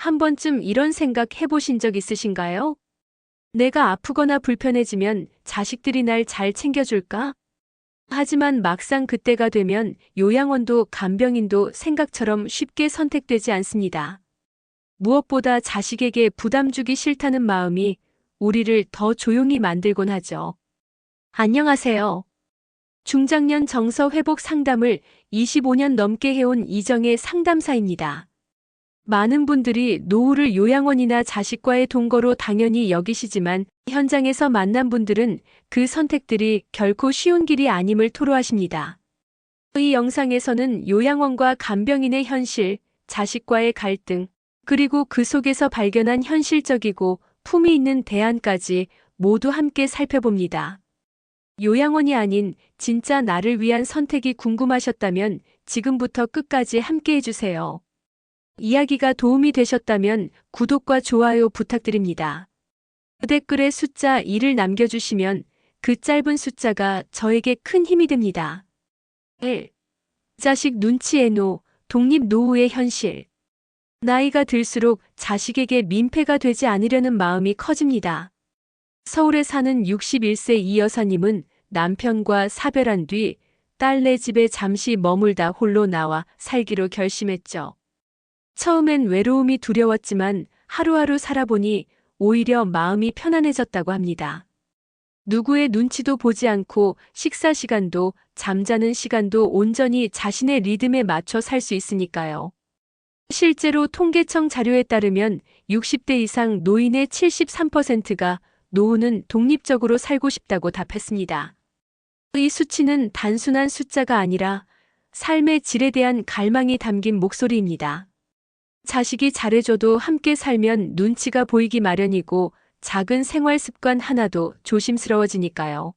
한 번쯤 이런 생각 해보신 적 있으신가요? 내가 아프거나 불편해지면 자식들이 날 잘 챙겨줄까? 하지만 막상 그때가 되면 요양원도 간병인도 생각처럼 쉽게 선택되지 않습니다. 무엇보다 자식에게 부담 주기 싫다는 마음이 우리를 더 조용히 만들곤 하죠. 안녕하세요. 중장년 정서 회복 상담을 25년 넘게 해온 이정의 상담사입니다. 많은 분들이 노후를 요양원이나 자식과의 동거로 당연히 여기시지만 현장에서 만난 분들은 그 선택들이 결코 쉬운 길이 아님을 토로하십니다. 이 영상에서는 요양원과 간병인의 현실, 자식과의 갈등, 그리고 그 속에서 발견한 현실적이고 품위 있는 대안까지 모두 함께 살펴봅니다. 요양원이 아닌 진짜 나를 위한 선택이 궁금하셨다면 지금부터 끝까지 함께 해주세요. 이야기가 도움이 되셨다면 구독과 좋아요 부탁드립니다. 댓글에 숫자 2를 남겨주시면 그 짧은 숫자가 저에게 큰 힘이 됩니다. 1. 자식 눈치의 노, 독립 노후의 현실. 나이가 들수록 자식에게 민폐가 되지 않으려는 마음이 커집니다. 서울에 사는 61세 이 여사님은 남편과 사별한 뒤 딸네 집에 잠시 머물다 홀로 나와 살기로 결심했죠. 처음엔 외로움이 두려웠지만 하루하루 살아보니 오히려 마음이 편안해졌다고 합니다. 누구의 눈치도 보지 않고 식사 시간도 잠자는 시간도 온전히 자신의 리듬에 맞춰 살 수 있으니까요. 실제로 통계청 자료에 따르면 60대 이상 노인의 73%가 노후는 독립적으로 살고 싶다고 답했습니다. 이 수치는 단순한 숫자가 아니라 삶의 질에 대한 갈망이 담긴 목소리입니다. 자식이 잘해줘도 함께 살면 눈치가 보이기 마련이고 작은 생활 습관 하나도 조심스러워지니까요.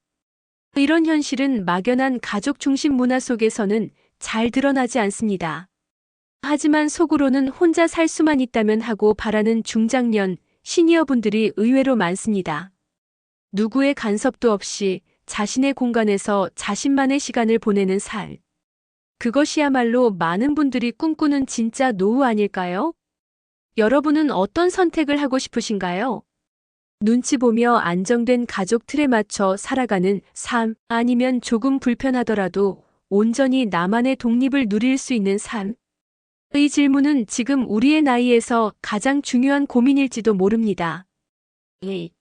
이런 현실은 막연한 가족 중심 문화 속에서는 잘 드러나지 않습니다. 하지만 속으로는 혼자 살 수만 있다면 하고 바라는 중장년, 시니어분들이 의외로 많습니다. 누구의 간섭도 없이 자신의 공간에서 자신만의 시간을 보내는 살. 그것이야말로 많은 분들이 꿈꾸는 진짜 노후 아닐까요? 여러분은 어떤 선택을 하고 싶으신가요? 눈치 보며 안정된 가족 틀에 맞춰 살아가는 삶, 아니면 조금 불편하더라도 온전히 나만의 독립을 누릴 수 있는 삶. 이 질문은 지금 우리의 나이에서 가장 중요한 고민일지도 모릅니다. 2.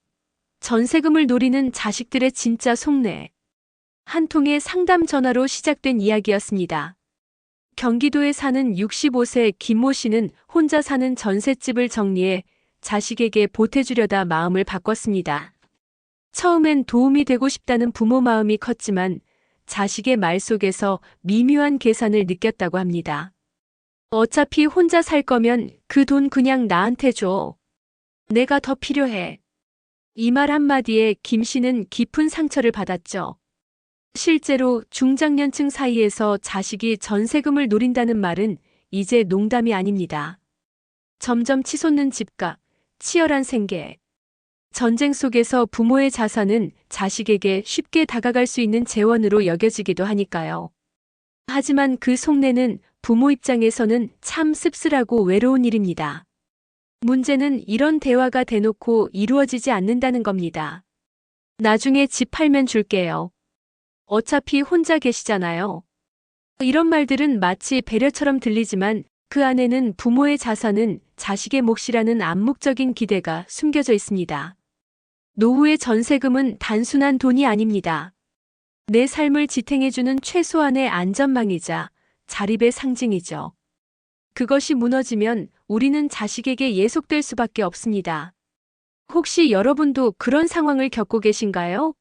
전세금을 노리는 자식들의 진짜 속내. 한 통의 상담 전화로 시작된 이야기였습니다. 경기도에 사는 65세 김모 씨는 혼자 사는 전셋집을 정리해 자식에게 보태주려다 마음을 바꿨습니다. 처음엔 도움이 되고 싶다는 부모 마음이 컸지만 자식의 말 속에서 미묘한 계산을 느꼈다고 합니다. 어차피 혼자 살 거면 그 돈 그냥 나한테 줘. 내가 더 필요해. 이 말 한마디에 김 씨는 깊은 상처를 받았죠. 실제로 중장년층 사이에서 자식이 전세금을 노린다는 말은 이제 농담이 아닙니다. 점점 치솟는 집값, 치열한 생계. 전쟁 속에서 부모의 자산은 자식에게 쉽게 다가갈 수 있는 재원으로 여겨지기도 하니까요. 하지만 그 속내는 부모 입장에서는 참 씁쓸하고 외로운 일입니다. 문제는 이런 대화가 대놓고 이루어지지 않는다는 겁니다. 나중에 집 팔면 줄게요. 어차피 혼자 계시잖아요. 이런 말들은 마치 배려처럼 들리지만 그 안에는 부모의 자산은 자식의 몫이라는 암묵적인 기대가 숨겨져 있습니다. 노후의 전세금은 단순한 돈이 아닙니다. 내 삶을 지탱해주는 최소한의 안전망이자 자립의 상징이죠. 그것이 무너지면 우리는 자식에게 예속될 수밖에 없습니다. 혹시 여러분도 그런 상황을 겪고 계신가요?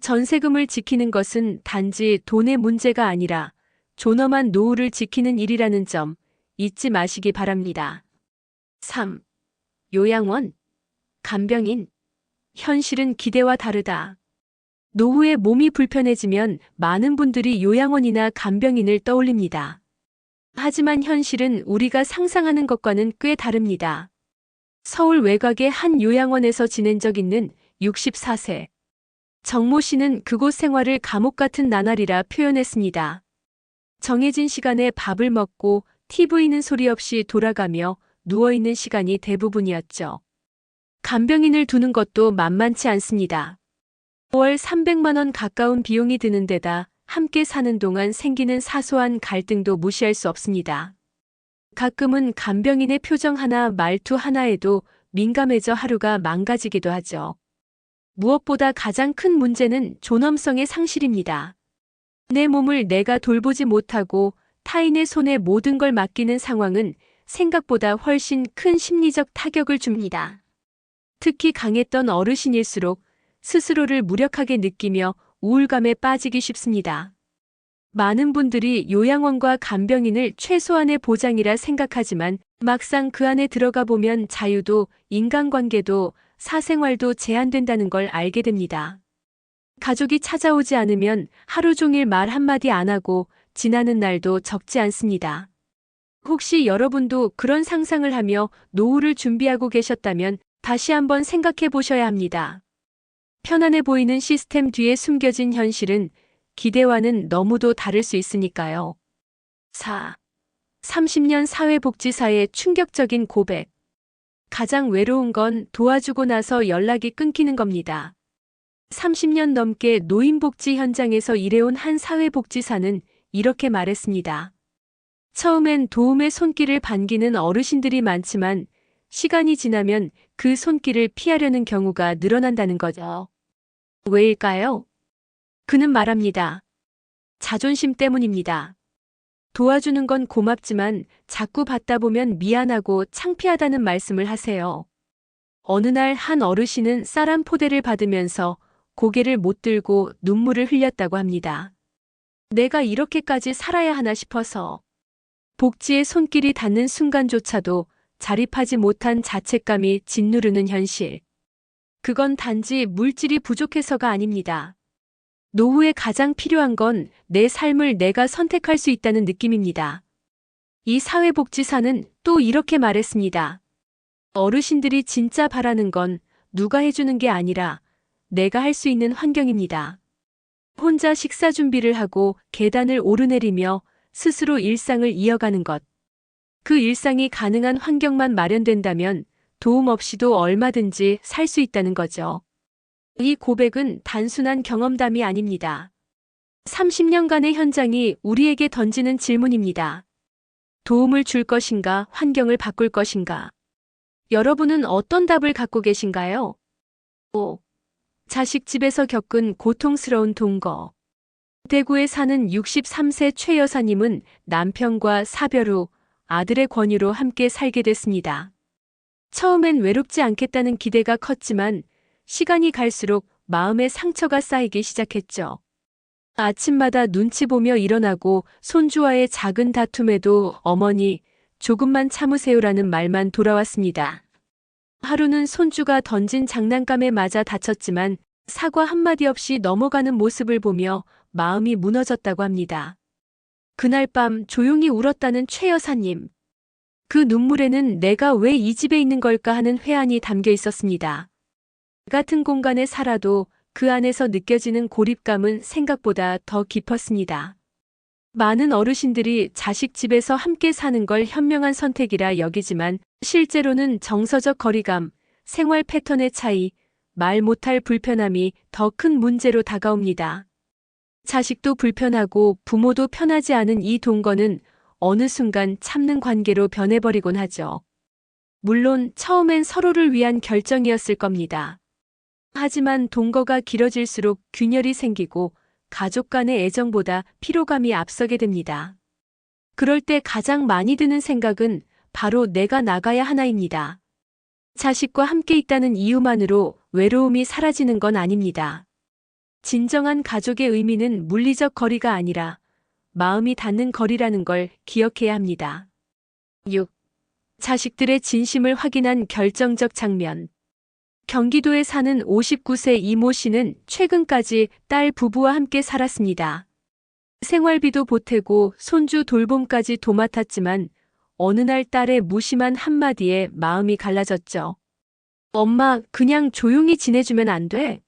전세금을 지키는 것은 단지 돈의 문제가 아니라 존엄한 노후를 지키는 일이라는 점 잊지 마시기 바랍니다. 3. 요양원, 간병인. 현실은 기대와 다르다. 노후에 몸이 불편해지면 많은 분들이 요양원이나 간병인을 떠올립니다. 하지만 현실은 우리가 상상하는 것과는 꽤 다릅니다. 서울 외곽의 한 요양원에서 지낸 적 있는 64세 정모 씨는 그곳 생활을 감옥 같은 나날이라 표현했습니다. 정해진 시간에 밥을 먹고 TV는 소리 없이 돌아가며 누워있는 시간이 대부분이었죠. 간병인을 두는 것도 만만치 않습니다. 월 300만 원 가까운 비용이 드는 데다 함께 사는 동안 생기는 사소한 갈등도 무시할 수 없습니다. 가끔은 간병인의 표정 하나 말투 하나에도 민감해져 하루가 망가지기도 하죠. 무엇보다 가장 큰 문제는 존엄성의 상실입니다. 내 몸을 내가 돌보지 못하고 타인의 손에 모든 걸 맡기는 상황은 생각보다 훨씬 큰 심리적 타격을 줍니다. 특히 강했던 어르신일수록 스스로를 무력하게 느끼며 우울감에 빠지기 쉽습니다. 많은 분들이 요양원과 간병인을 최소한의 보장이라 생각하지만 막상 그 안에 들어가 보면 자유도 인간관계도 사생활도 제한된다는 걸 알게 됩니다. 가족이 찾아오지 않으면 하루 종일 말 한마디 안 하고 지나는 날도 적지 않습니다. 혹시 여러분도 그런 상상을 하며 노후를 준비하고 계셨다면 다시 한번 생각해 보셔야 합니다. 편안해 보이는 시스템 뒤에 숨겨진 현실은 기대와는 너무도 다를 수 있으니까요. 4. 30년 사회복지사의 충격적인 고백. 가장 외로운 건 도와주고 나서 연락이 끊기는 겁니다. 30년 넘게 노인복지 현장에서 일해온 한 사회복지사는 이렇게 말했습니다. 처음엔 도움의 손길을 반기는 어르신들이 많지만 시간이 지나면 그 손길을 피하려는 경우가 늘어난다는 거죠. 왜일까요? 그는 말합니다. 자존심 때문입니다. 도와주는 건 고맙지만 자꾸 받다 보면 미안하고 창피하다는 말씀을 하세요. 어느 날 한 어르신은 쌀한 포대를 받으면서 고개를 못 들고 눈물을 흘렸다고 합니다. 내가 이렇게까지 살아야 하나 싶어서 복지의 손길이 닿는 순간조차도 자립하지 못한 자책감이 짓누르는 현실. 그건 단지 물질이 부족해서가 아닙니다. 노후에 가장 필요한 건 내 삶을 내가 선택할 수 있다는 느낌입니다. 이 사회복지사는 또 이렇게 말했습니다. 어르신들이 진짜 바라는 건 누가 해주는 게 아니라 내가 할 수 있는 환경입니다. 혼자 식사 준비를 하고 계단을 오르내리며 스스로 일상을 이어가는 것. 그 일상이 가능한 환경만 마련된다면 도움 없이도 얼마든지 살 수 있다는 거죠. 이 고백은 단순한 경험담이 아닙니다. 30년간의 현장이 우리에게 던지는 질문입니다. 도움을 줄 것인가, 환경을 바꿀 것인가? 여러분은 어떤 답을 갖고 계신가요? 5. 자식 집에서 겪은 고통스러운 동거. 대구에 사는 63세 최 여사님은 남편과 사별 후 아들의 권유로 함께 살게 됐습니다. 처음엔 외롭지 않겠다는 기대가 컸지만 시간이 갈수록 마음의 상처가 쌓이기 시작했죠. 아침마다 눈치 보며 일어나고 손주와의 작은 다툼에도 어머니, 조금만 참으세요라는 말만 돌아왔습니다. 하루는 손주가 던진 장난감에 맞아 다쳤지만 사과 한마디 없이 넘어가는 모습을 보며 마음이 무너졌다고 합니다. 그날 밤 조용히 울었다는 최 여사님. 그 눈물에는 내가 왜 이 집에 있는 걸까 하는 회한이 담겨 있었습니다. 같은 공간에 살아도 그 안에서 느껴지는 고립감은 생각보다 더 깊었습니다. 많은 어르신들이 자식 집에서 함께 사는 걸 현명한 선택이라 여기지만 실제로는 정서적 거리감, 생활 패턴의 차이, 말 못할 불편함이 더 큰 문제로 다가옵니다. 자식도 불편하고 부모도 편하지 않은 이 동거는 어느 순간 참는 관계로 변해버리곤 하죠. 물론 처음엔 서로를 위한 결정이었을 겁니다. 하지만 동거가 길어질수록 균열이 생기고 가족 간의 애정보다 피로감이 앞서게 됩니다. 그럴 때 가장 많이 드는 생각은 바로 내가 나가야 하나입니다. 자식과 함께 있다는 이유만으로 외로움이 사라지는 건 아닙니다. 진정한 가족의 의미는 물리적 거리가 아니라 마음이 닿는 거리라는 걸 기억해야 합니다. 6. 자식들의 진심을 확인한 결정적 장면. 경기도에 사는 59세 이모 씨는 최근까지 딸 부부와 함께 살았습니다. 생활비도 보태고 손주 돌봄까지 도맡았지만 어느 날 딸의 무심한 한마디에 마음이 갈라졌죠. 엄마, 그냥 조용히 지내주면 안 돼?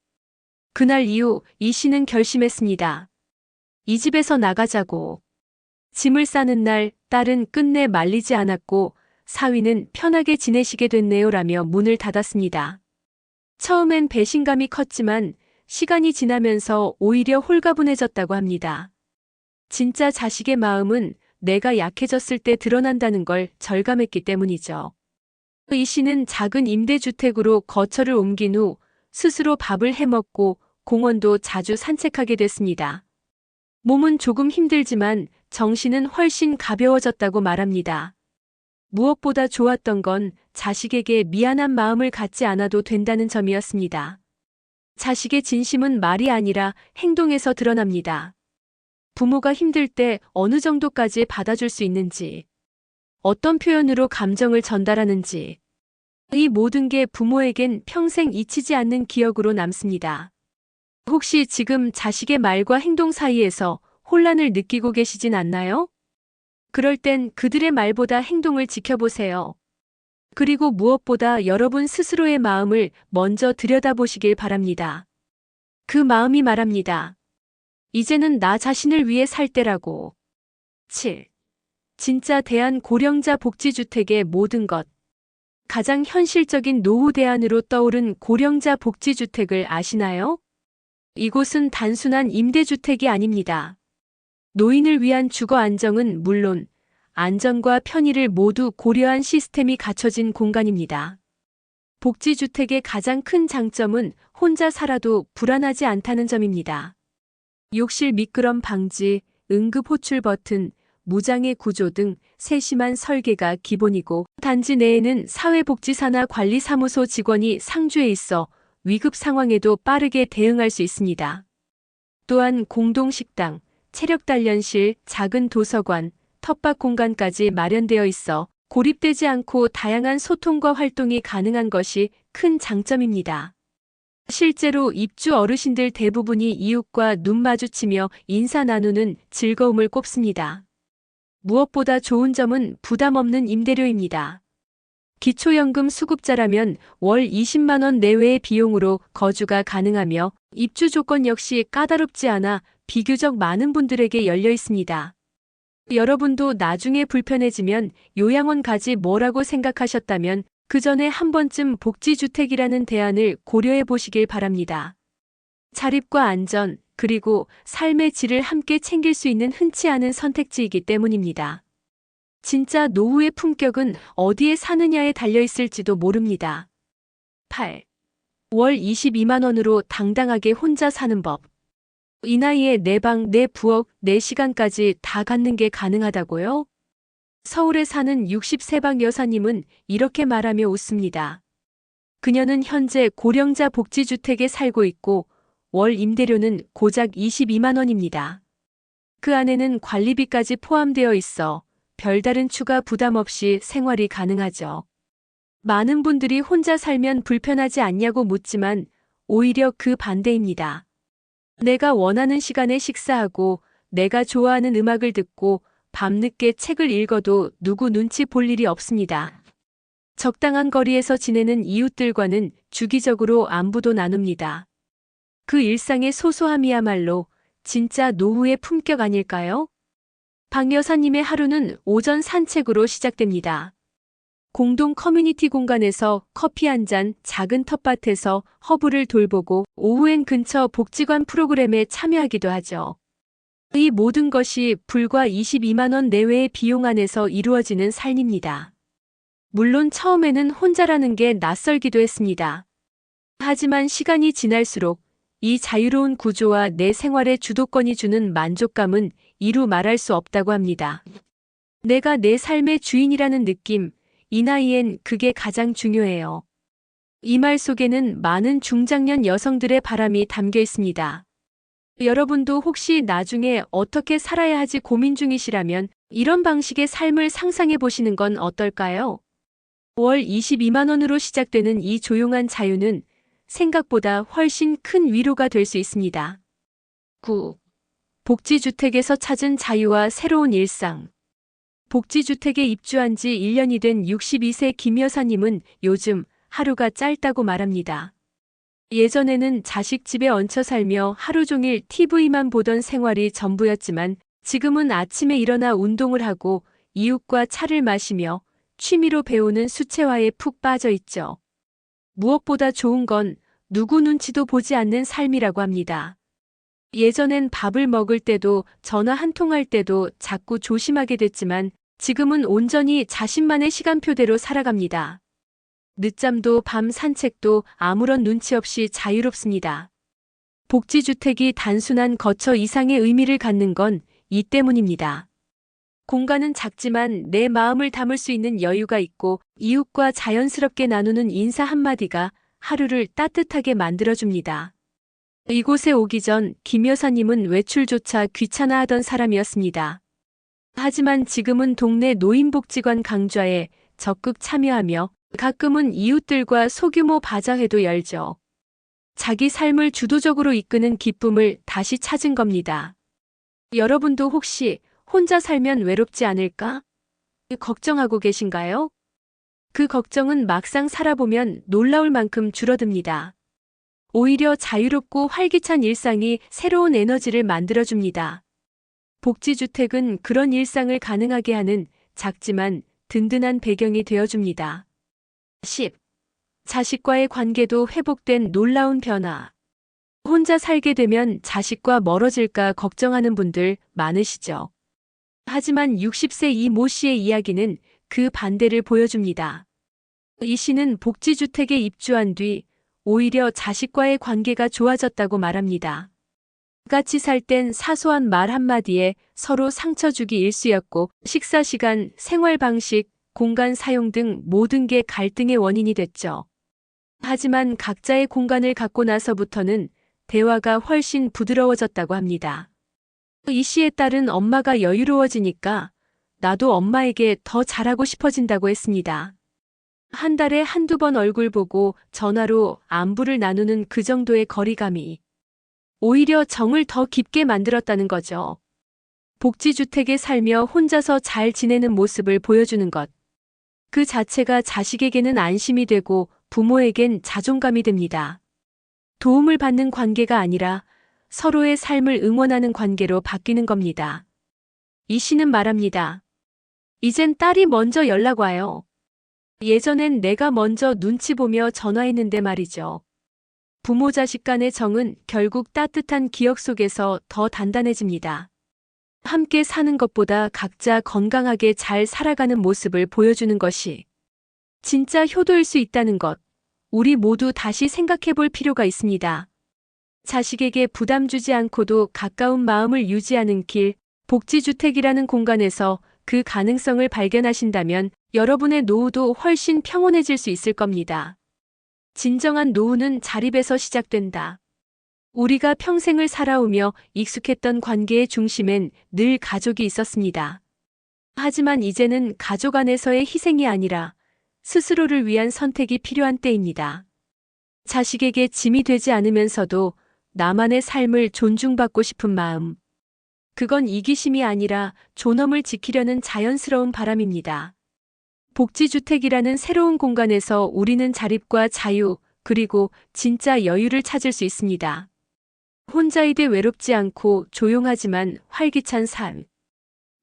그날 이후 이 씨는 결심했습니다. 이 집에서 나가자고. 짐을 싸는 날 딸은 끝내 말리지 않았고 사위는 편하게 지내시게 됐네요 라며 문을 닫았습니다. 처음엔 배신감이 컸지만 시간이 지나면서 오히려 홀가분해졌다고 합니다. 진짜 자식의 마음은 내가 약해졌을 때 드러난다는 걸 절감했기 때문이죠. 이 씨는 작은 임대주택으로 거처를 옮긴 후 스스로 밥을 해먹고 공원도 자주 산책하게 됐습니다. 몸은 조금 힘들지만 정신은 훨씬 가벼워졌다고 말합니다. 무엇보다 좋았던 건 자식에게 미안한 마음을 갖지 않아도 된다는 점이었습니다. 자식의 진심은 말이 아니라 행동에서 드러납니다. 부모가 힘들 때 어느 정도까지 받아줄 수 있는지, 어떤 표현으로 감정을 전달하는지, 이 모든 게 부모에겐 평생 잊히지 않는 기억으로 남습니다. 혹시 지금 자식의 말과 행동 사이에서 혼란을 느끼고 계시진 않나요? 그럴 땐 그들의 말보다 행동을 지켜보세요. 그리고 무엇보다 여러분 스스로의 마음을 먼저 들여다보시길 바랍니다. 그 마음이 말합니다. 이제는 나 자신을 위해 살 때라고. 7. 진짜 대한 고령자 복지주택의 모든 것. 가장 현실적인 노후 대안으로 떠오른 고령자 복지주택을 아시나요? 이곳은 단순한 임대주택이 아닙니다. 노인을 위한 주거 안정은 물론 안전과 편의를 모두 고려한 시스템이 갖춰진 공간입니다. 복지주택의 가장 큰 장점은 혼자 살아도 불안하지 않다는 점입니다. 욕실 미끄럼 방지, 응급 호출 버튼, 무장애 구조 등 세심한 설계가 기본이고 단지 내에는 사회복지사나 관리사무소 직원이 상주해 있어 위급 상황에도 빠르게 대응할 수 있습니다. 또한 공동식당, 체력단련실, 작은 도서관, 텃밭 공간까지 마련되어 있어 고립되지 않고 다양한 소통과 활동이 가능한 것이 큰 장점입니다. 실제로 입주 어르신들 대부분이 이웃과 눈 마주치며 인사 나누는 즐거움을 꼽습니다. 무엇보다 좋은 점은 부담 없는 임대료입니다. 기초연금 수급자라면 월 20만원 내외의 비용으로 거주가 가능하며 입주 조건 역시 까다롭지 않아 비교적 많은 분들에게 열려 있습니다. 여러분도 나중에 불편해지면 요양원 가지 뭐라고 생각하셨다면 그 전에 한 번쯤 복지주택이라는 대안을 고려해 보시길 바랍니다. 자립과 안전, 그리고 삶의 질을 함께 챙길 수 있는 흔치 않은 선택지이기 때문입니다. 진짜 노후의 품격은 어디에 사느냐에 달려 있을지도 모릅니다. 8. 월 22만원으로 당당하게 혼자 사는 법. 이 나이에 내 방, 내 부엌, 내 시간까지 다 갖는 게 가능하다고요? 서울에 사는 60세방 여사님은 이렇게 말하며 웃습니다. 그녀는 현재 고령자 복지주택에 살고 있고 월 임대료는 고작 22만 원입니다. 그 안에는 관리비까지 포함되어 있어 별다른 추가 부담 없이 생활이 가능하죠. 많은 분들이 혼자 살면 불편하지 않냐고 묻지만 오히려 그 반대입니다. 내가 원하는 시간에 식사하고 내가 좋아하는 음악을 듣고 밤늦게 책을 읽어도 누구 눈치 볼 일이 없습니다. 적당한 거리에서 지내는 이웃들과는 주기적으로 안부도 나눕니다. 그 일상의 소소함이야말로 진짜 노후의 품격 아닐까요? 박 여사님의 하루는 오전 산책으로 시작됩니다. 공동 커뮤니티 공간에서 커피 한 잔, 작은 텃밭에서 허브를 돌보고 오후엔 근처 복지관 프로그램에 참여하기도 하죠. 이 모든 것이 불과 22만원 내외의 비용 안에서 이루어지는 삶입니다. 물론 처음에는 혼자라는 게 낯설기도 했습니다. 하지만 시간이 지날수록 이 자유로운 구조와 내 생활의 주도권이 주는 만족감은 이루 말할 수 없다고 합니다. 내가 내 삶의 주인이라는 느낌, 이 나이엔 그게 가장 중요해요. 이 말 속에는 많은 중장년 여성들의 바람이 담겨 있습니다. 여러분도 혹시 나중에 어떻게 살아야 하지 고민 중이시라면 이런 방식의 삶을 상상해 보시는 건 어떨까요? 월 22만원으로 시작되는 이 조용한 자유는 생각보다 훨씬 큰 위로가 될 수 있습니다. 9. 복지주택에서 찾은 자유와 새로운 일상. 복지주택에 입주한 지 1년이 된 62세 김 여사님은 요즘 하루가 짧다고 말합니다. 예전에는 자식 집에 얹혀 살며 하루 종일 TV만 보던 생활이 전부였지만 지금은 아침에 일어나 운동을 하고 이웃과 차를 마시며 취미로 배우는 수채화에 푹 빠져 있죠. 무엇보다 좋은 건 누구 눈치도 보지 않는 삶이라고 합니다. 예전엔 밥을 먹을 때도 전화 한 통 할 때도 자꾸 조심하게 됐지만 지금은 온전히 자신만의 시간표대로 살아갑니다. 늦잠도 밤 산책도 아무런 눈치 없이 자유롭습니다. 복지주택이 단순한 거처 이상의 의미를 갖는 건 이 때문입니다. 공간은 작지만 내 마음을 담을 수 있는 여유가 있고 이웃과 자연스럽게 나누는 인사 한마디가 하루를 따뜻하게 만들어줍니다. 이곳에 오기 전 김 여사님은 외출조차 귀찮아하던 사람이었습니다. 하지만 지금은 동네 노인복지관 강좌에 적극 참여하며 가끔은 이웃들과 소규모 바자회도 열죠. 자기 삶을 주도적으로 이끄는 기쁨을 다시 찾은 겁니다. 여러분도 혹시 혼자 살면 외롭지 않을까? 걱정하고 계신가요? 그 걱정은 막상 살아보면 놀라울 만큼 줄어듭니다. 오히려 자유롭고 활기찬 일상이 새로운 에너지를 만들어줍니다. 복지주택은 그런 일상을 가능하게 하는 작지만 든든한 배경이 되어줍니다. 10. 자식과의 관계도 회복된 놀라운 변화. 혼자 살게 되면 자식과 멀어질까 걱정하는 분들 많으시죠. 하지만 60세 이 모 씨의 이야기는 그 반대를 보여줍니다. 이 씨는 복지주택에 입주한 뒤 오히려 자식과의 관계가 좋아졌다고 말합니다. 같이 살 땐 사소한 말 한마디에 서로 상처 주기 일쑤였고 식사 시간, 생활 방식, 공간 사용 등 모든 게 갈등의 원인이 됐죠. 하지만 각자의 공간을 갖고 나서부터는 대화가 훨씬 부드러워졌다고 합니다. 이 씨의 딸은 엄마가 여유로워지니까 나도 엄마에게 더 잘하고 싶어진다고 했습니다. 한 달에 한두 번 얼굴 보고 전화로 안부를 나누는 그 정도의 거리감이 오히려 정을 더 깊게 만들었다는 거죠. 복지주택에 살며 혼자서 잘 지내는 모습을 보여주는 것. 그 자체가 자식에게는 안심이 되고 부모에겐 자존감이 됩니다. 도움을 받는 관계가 아니라 서로의 삶을 응원하는 관계로 바뀌는 겁니다. 이 씨는 말합니다. 이젠 딸이 먼저 연락 와요. 예전엔 내가 먼저 눈치 보며 전화했는데 말이죠. 부모 자식 간의 정은 결국 따뜻한 기억 속에서 더 단단해집니다. 함께 사는 것보다 각자 건강하게 잘 살아가는 모습을 보여주는 것이 진짜 효도일 수 있다는 것, 우리 모두 다시 생각해 볼 필요가 있습니다. 자식에게 부담 주지 않고도 가까운 마음을 유지하는 길, 복지주택이라는 공간에서 그 가능성을 발견하신다면 여러분의 노후도 훨씬 평온해질 수 있을 겁니다. 진정한 노후는 자립에서 시작된다. 우리가 평생을 살아오며 익숙했던 관계의 중심엔 늘 가족이 있었습니다. 하지만 이제는 가족 안에서의 희생이 아니라 스스로를 위한 선택이 필요한 때입니다. 자식에게 짐이 되지 않으면서도 나만의 삶을 존중받고 싶은 마음. 그건 이기심이 아니라 존엄을 지키려는 자연스러운 바람입니다. 복지주택이라는 새로운 공간에서 우리는 자립과 자유, 그리고 진짜 여유를 찾을 수 있습니다. 혼자이되 외롭지 않고 조용하지만 활기찬 삶.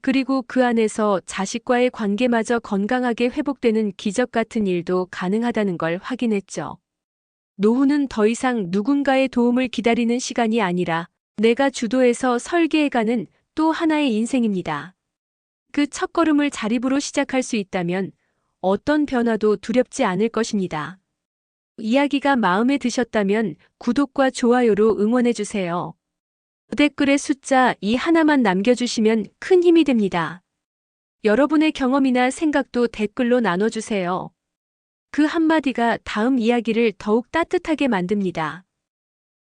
그리고 그 안에서 자식과의 관계마저 건강하게 회복되는 기적 같은 일도 가능하다는 걸 확인했죠. 노후는 더 이상 누군가의 도움을 기다리는 시간이 아니라 내가 주도해서 설계해가는 또 하나의 인생입니다. 그 첫걸음을 자립으로 시작할 수 있다면 어떤 변화도 두렵지 않을 것입니다. 이야기가 마음에 드셨다면 구독과 좋아요로 응원해주세요. 댓글에 숫자 2 하나만 남겨주시면 큰 힘이 됩니다. 여러분의 경험이나 생각도 댓글로 나눠주세요. 그 한마디가 다음 이야기를 더욱 따뜻하게 만듭니다.